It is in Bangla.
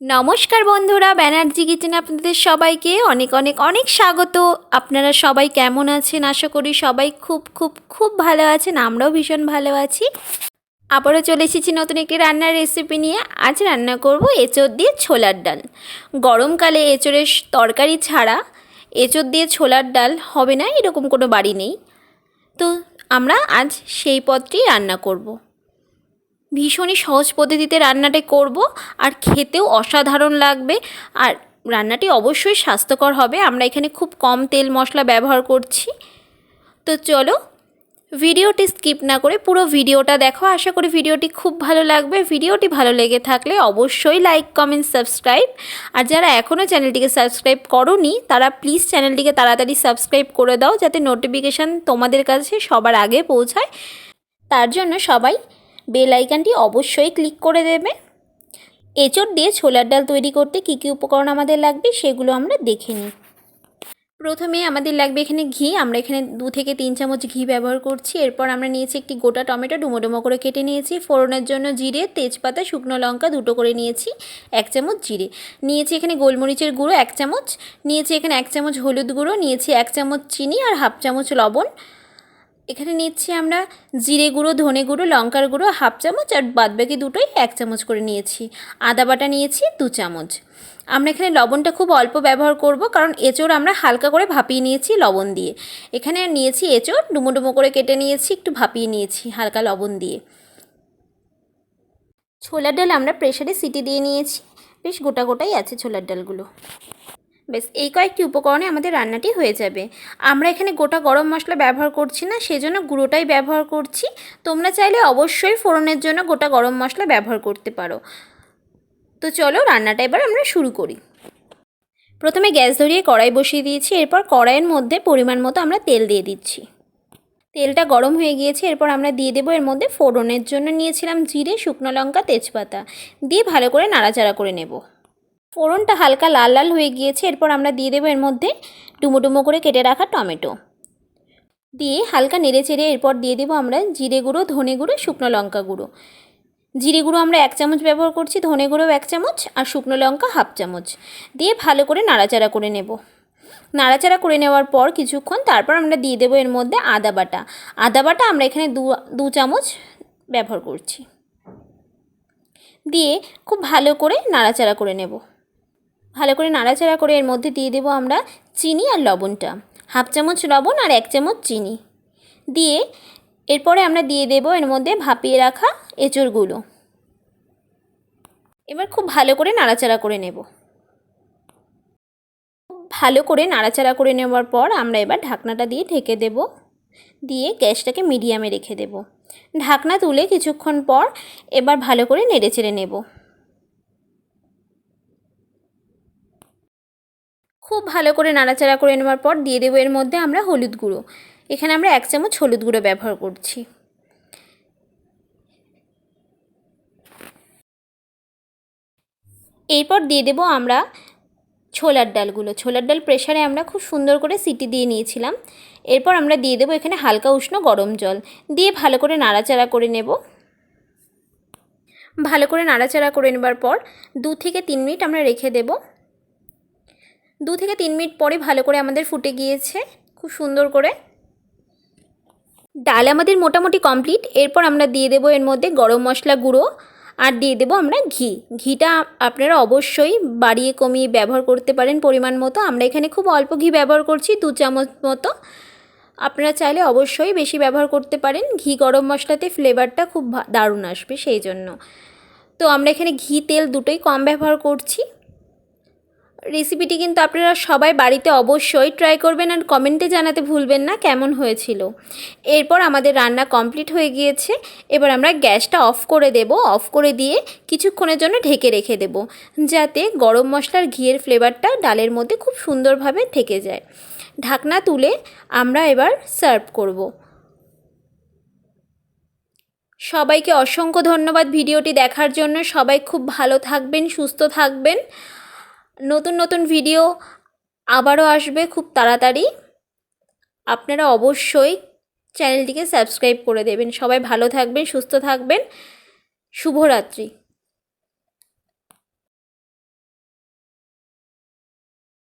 নমস্কার বন্ধুরা, ব্যানার্জি কিচেনে আপনাদের সবাইকে অনেক অনেক অনেক স্বাগত। আপনারা সবাই কেমন আছেন? আশা করি সবাই খুব খুব খুব ভালো আছেন, আমরাও ভীষণ ভালো আছি। আবারও চলে এসেছি নতুন একটি রান্নার রেসিপি নিয়ে। আজ রান্না করব এঁচোড় দিয়ে ছোলার ডাল। গরমকালে এঁচোড়ের তরকারি ছাড়া এঁচোড় দিয়ে ছোলার ডাল হবে না, এরকম কোনো বাড়ি নেই। তো আমরা আজ সেই পদটি রান্না করব। ভীষণই সহজ পদ্ধতিতে রান্নাটা করব, আর খেতেও অসাধারণ লাগবে। আর রান্নাটি অবশ্যই স্বাস্থ্যকর হবে, আমরা এখানে খুব কম তেল মশলা ব্যবহার করছি। তো চলো, ভিডিওটি স্কিপ না করে পুরো ভিডিওটা দেখো। আশা করি ভিডিওটি খুব ভালো লাগবে। ভিডিওটি ভালো লেগে থাকলে অবশ্যই লাইক কমেন্ট সাবস্ক্রাইব আর যারা এখনও চ্যানেলটিকে সাবস্ক্রাইব করনি, তারা প্লিজ চ্যানেলটিকে তাড়াতাড়ি সাবস্ক্রাইব করে দাও, যাতে নোটিফিকেশান তোমাদের কাছে সবার আগে পৌঁছায়। তার জন্য সবাই বেল আইকনটি অবশ্যই ক্লিক করে দেবে। এঁচড় দিয়ে ছোলার ডাল তৈরি করতে কী কী উপকরণ আমাদের লাগবে সেগুলো আমরা দেখে নিই। প্রথমে আমাদের লাগবে এখানে ঘি, আমরা এখানে দু থেকে তিন চামচ ঘি ব্যবহার করছি। এরপর আমরা নিয়েছি একটি গোটা টমেটো, ডুমো ডুমো করে কেটে নিয়েছি। ফোড়নের জন্য জিরে, তেজপাতা, শুকনো লঙ্কা দুটো করে নিয়েছি, এক চামচ জিরে। নিয়েছি এখানে গোলমরিচের গুঁড়ো, এক চামচ। নিয়েছি এখানে এক চামচ হলুদ গুঁড়ো, নিয়েছি এক চামচ চিনি আর হাফ চামচ লবণ। এখানে নিচ্ছি আমরা জিরে গুঁড়ো, ধনে গুঁড়ো, লঙ্কার গুঁড়ো, হাফ চামচ আর বাদবাকি দুটোই এক চামচ করে নিয়েছি। আদা বাটা নিয়েছি দু চামচ। আমরা এখানে লবণটা খুব অল্প ব্যবহার করব কারণ এঁচড় আমরা হালকা করে ভাপিয়ে নিয়েছি লবণ দিয়ে। এখানে নিয়েছি এঁচড় ডুমো ডুমো করে কেটে নিয়েছি, একটু ভাপিয়ে নিয়েছি হালকা লবণ দিয়ে। ছোলার ডাল আমরা প্রেশারে সিটি দিয়ে নিয়েছি। বেশ গোটা গোটাই আছে ছোলার ডালগুলো। বেশ, এই কয়েকটি উপকরণে আমাদের রান্নাটি হয়ে যাবে। আমরা এখানে গোটা গরম মশলা ব্যবহার করছি না, সেজন্য গুঁড়োটাই ব্যবহার করছি। তোমরা চাইলে অবশ্যই ফোড়নের জন্য গোটা গরম মশলা ব্যবহার করতে পারো। তো চলো রান্নাটা এবার আমরা শুরু করি। প্রথমে গ্যাস ধরিয়ে কড়াই বসিয়ে দিয়েছি, এরপর কড়াইয়ের মধ্যে পরিমাণ মতো আমরা তেল দিয়ে দিচ্ছি। তেলটা গরম হয়ে গিয়েছে, এরপর আমরা দিয়ে দেবো এর মধ্যে ফোড়নের জন্য নিয়েছিলাম জিরে, শুকনো লঙ্কা, তেজপাতা। দিয়ে ভালো করে নাড়াচাড়া করে নেব। ফোড়নটা হালকা লাল লাল হয়ে গিয়েছে, এরপর আমরা দিয়ে দেবো এর মধ্যে ডুমো ডুমো করে কেটে রাখা টমেটো। দিয়ে হালকা নেড়ে চেড়ে এরপর দিয়ে দেবো আমরা জিরে গুঁড়ো, ধনে গুঁড়ো, শুকনো লঙ্কা গুঁড়ো। জিরে গুঁড়ো আমরা এক চামচ ব্যবহার করছি, ধনে গুঁড়ো এক চামচ আর শুকনো লঙ্কা হাফ চামচ। দিয়ে ভালো করে নাড়াচাড়া করে নেব। নাড়াচাড়া করে নেওয়ার পর কিছুক্ষণ তারপর আমরা দিয়ে দেবো এর মধ্যে আদা বাটা। আদা বাটা আমরা এখানে দু দু চামচ ব্যবহার করছি। দিয়ে খুব ভালো করে নাড়াচাড়া করে নেব। ভালো করে নাড়াচাড়া করে এর মধ্যে দিয়ে দেবো আমরা চিনি আর লবণটা। হাফ চামচ লবণ আর এক চামচ চিনি। দিয়ে এরপরে আমরা দিয়ে দেবো এর মধ্যে ভাপিয়ে রাখা এঁচড়গুলো। এবার খুব ভালো করে নাড়াচাড়া করে নেব। ভালো করে নাড়াচাড়া করে নেওয়ার পর আমরা এবার ঢাকনাটা দিয়ে ঢেকে দেব। দিয়ে গ্যাসটাকে মিডিয়ামে রেখে দেব। ঢাকনা তুলে কিছুক্ষণ পর এবার ভালো করে নেড়ে চেড়ে নেব। খুব ভালো করে নাড়াচাড়া করে নেওয়ার পর দিয়ে দেবো এর মধ্যে আমরা হলুদ গুঁড়ো। এখানে আমরা এক চামচ হলুদ গুঁড়ো ব্যবহার করছি। এরপর দিয়ে দেবো আমরা ছোলার ডালগুলো। ছোলার ডাল প্রেশারে আমরা খুব সুন্দর করে সিটি দিয়ে নিয়েছিলাম। এরপর আমরা দিয়ে দেবো এখানে হালকা উষ্ণ গরম জল। দিয়ে ভালো করে নাড়াচাড়া করে নেব। ভালো করে নাড়াচাড়া করে নেবার পর দু থেকে তিন মিনিট আমরা রেখে দেবো। দু থেকে তিন মিনিট পরে ভালো করে আমাদের ফুটে গিয়েছে, খুব সুন্দর করে। ডাল আমাদের মোটামুটি কমপ্লিট এরপর আমরা দিয়ে দেবো এর মধ্যে গরম মশলা গুঁড়ো, আর দিয়ে দেবো আমরা ঘি। ঘিটা আপনারা অবশ্যই বাড়িয়ে কমিয়ে ব্যবহার করতে পারেন পরিমাণ মতো। আমরা এখানে খুব অল্প ঘি ব্যবহার করছি, দু চামচ মতো। আপনারা চাইলে অবশ্যই বেশি ব্যবহার করতে পারেন। ঘি গরম মশলাতে ফ্লেভারটা খুব দারুণ আসবে সেই জন্য। তো আমরা এখানে ঘি তেল দুটোই কম ব্যবহার করছি। রেসিপিটি কিন্তু আপনারা সবাই বাড়িতে অবশ্যই ট্রাই করবেন আর কমেন্টে জানাতে ভুলবেন না কেমন হয়েছিল। এরপর আমাদের রান্না কমপ্লিট হয়ে গিয়েছে। এবার আমরা গ্যাসটা অফ করে দেব। অফ করে দিয়ে কিছুক্ষণের জন্য ঢেকে রেখে দেব যাতে গরম মশলার ঘিয়ের ফ্লেভারটা ডালের মধ্যে খুব সুন্দরভাবে থেকে যায়। ঢাকনা তুলে আমরা এবার সার্ভ করব। সবাইকে অসংখ্য ধন্যবাদ ভিডিওটি দেখার জন্য। সবাই খুব ভালো থাকবেন, সুস্থ থাকবেন। নতুন নতুন ভিডিও আবারও আসবে খুব তাড়াতাড়ি। আপনারা অবশ্যই চ্যানেলটিকে সাবস্ক্রাইব করে দেবেন। সবাই ভালো থাকবেন, সুস্থ থাকবেন। শুভরাত্রি।